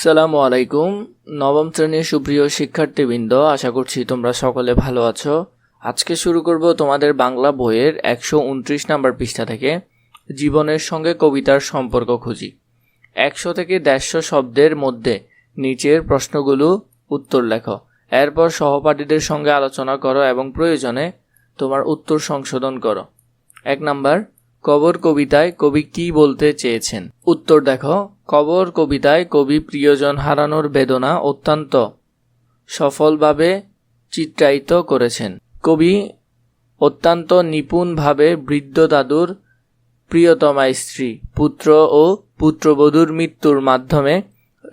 আসসালামু আলাইকুম, নবম শ্রেণির সুপ্রিয় শিক্ষার্থীবৃন্দ, আশা করছি তোমরা সকলে ভালো আছো। আজকে শুরু করব তোমাদের বাংলা বইয়ের একশো উনত্রিশ নাম্বার পৃষ্ঠা থেকে, জীবনের সঙ্গে কবিতার সম্পর্ক খুঁজি। একশো থেকে দেড়শো শব্দের মধ্যে নিচের প্রশ্নগুলো উত্তর লেখো। এরপর সহপাঠীদের সঙ্গে আলোচনা করো এবং প্রয়োজনে তোমার উত্তর সংশোধন করো। এক নাম্বার, কবর কবিতায় কবি কি বলতে চেয়েছেন? উত্তর দেখো কবর কবিতায় কবি প্রিয়জন হারানোর বেদনা অত্যন্ত সফলভাবে চিত্রায়িত করেছেন। কবি অত্যন্ত নিপুণভাবে বৃদ্ধ দাদুর প্রিয়তমা স্ত্রী, পুত্র ও পুত্রবধূর মৃত্যুর মাধ্যমে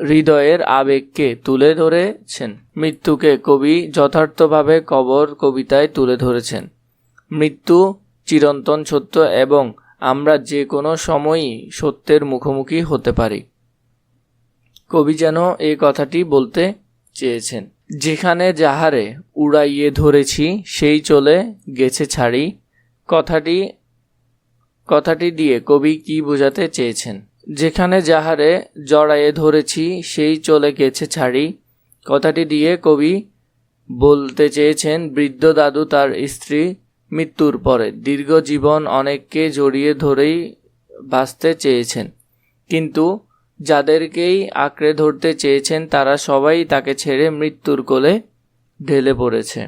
হৃদয়ের আবেগকে তুলে ধরেছেন। মৃত্যুকে কবি যথার্থভাবে কবর কবিতায় তুলে ধরেছেন। মৃত্যু চিরন্তন সত্য এবং আমরা যে কোনো সময়ই সত্যের মুখোমুখি হতে পারি। কবি যেন এই কথাটি বলতে চেয়েছেন, যেখানে যাহারে উড়াইয়ে ধরেছি, সেই চলে গেছে ছাড়ি। কথাটি কথাটি দিয়ে কবি কি বোঝাতে চেয়েছেন? যেখানে যাহারে জড়াইয়ে ধরেছি, সেই চলে গেছে ছাড়ি। কথাটি দিয়ে কবি বলতে চেয়েছেন, বৃদ্ধ দাদু তার স্ত্রী মৃত্যুর পরে দীর্ঘ জীবন অনেককে জড়িয়ে ধরেই বাঁচতে চেয়েছেন। কিন্তু যাদেরকেই আঁকড়ে ধরতে চেয়েছেন, তারা সবাই তাকে ছেড়ে মৃত্যুর কোলে ঢেলে পড়েছে।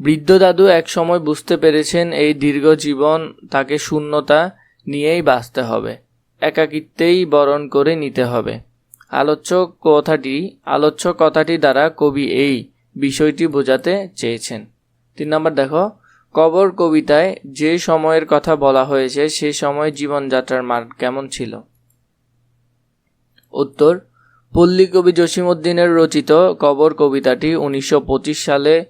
বৃদ্ধ দাদু একসময় বুঝতে পেরেছেন এই দীর্ঘ জীবন তাকে শূন্যতা নিয়েই বাঁচতে হবে, একাকিত্বেই বরণ করে নিতে হবে। আলোচ্য কথাটি আলোচ্য কথাটি দ্বারা কবি এই বিষয়টি বোঝাতে চেয়েছেন। তিন নম্বর দেখো, কবর কবিতায় যে সময়ের কথা বলা হয়েছে, সে সময় জীবনযাত্রার মান কেমন ছিল? উত্তর, পল্লী কবি জসিমউদ্দিনের রচিত কবর কবিতাটি উনিশশো পঁচিশ সালে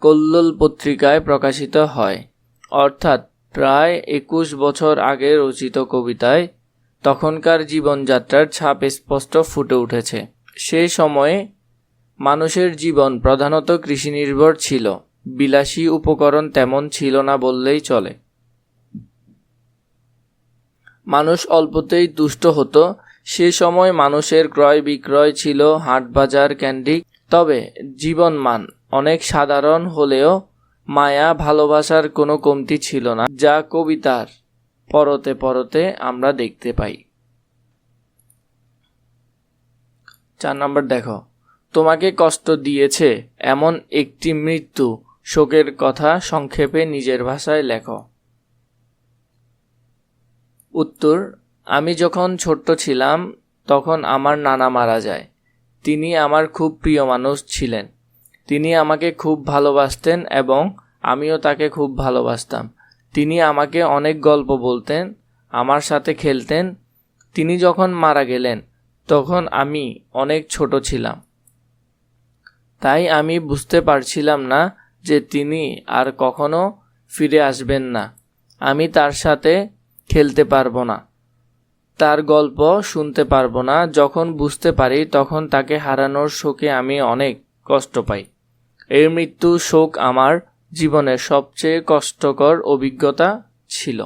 কল্লোল পত্রিকায় প্রকাশিত হয়। অর্থাৎ প্রায় একুশ বছর আগে রচিত কবিতায় তখনকার জীবনযাত্রার ছাপ স্পষ্ট ফুটে উঠেছে। সেই সময়ে মানুষের জীবন প্রধানত কৃষি নির্ভর ছিল। বিলাসী উপকরণ তেমন ছিল না বললেই চলে। মানুষ অল্পতেই দুষ্ট হতো। সে সময় মানুষের ক্রয় বিক্রয় ছিল হাট বাজার ক্যান্ডি। তবে জীবনমান, অনেক সাধারণ হলেও মায়া ভালোবাসার কোনো কমতি ছিল না, যা কবিতার পরতে পরতে আমরা দেখতে পাই। চার নম্বর দেখো। তোমাকে কষ্ট দিয়েছে এমন একটি মৃত্যু শোকের কথা সংক্ষেপে নিজের ভাষায় লেখো। উত্তর, আমি যখন ছোট্ট ছিলাম, তখন আমার নানা মারা যায়। তিনি আমার খুব প্রিয় মানুষ ছিলেন। তিনি আমাকে খুব ভালোবাসতেন এবং আমিও তাকে খুব ভালোবাসতাম। তিনি আমাকে অনেক গল্প বলতেন, আমার সাথে খেলতেন। তিনি যখন মারা গেলেন, তখন আমি অনেক ছোট ছিলাম। তাই আমি বুঝতে পারছিলাম না যে তিনি আর কখনো ফিরে আসবেন না। আমি তার সাথে খেলতে পারব না। তার গল্প শুনতে পারব না। যখন বুঝতে পারি, তখন তাকে হারানোর শোকে আমি অনেক কষ্ট পাই। এই মৃত্যু শোক আমার জীবনের সবচেয়ে কষ্টকর অভিজ্ঞতা ছিল।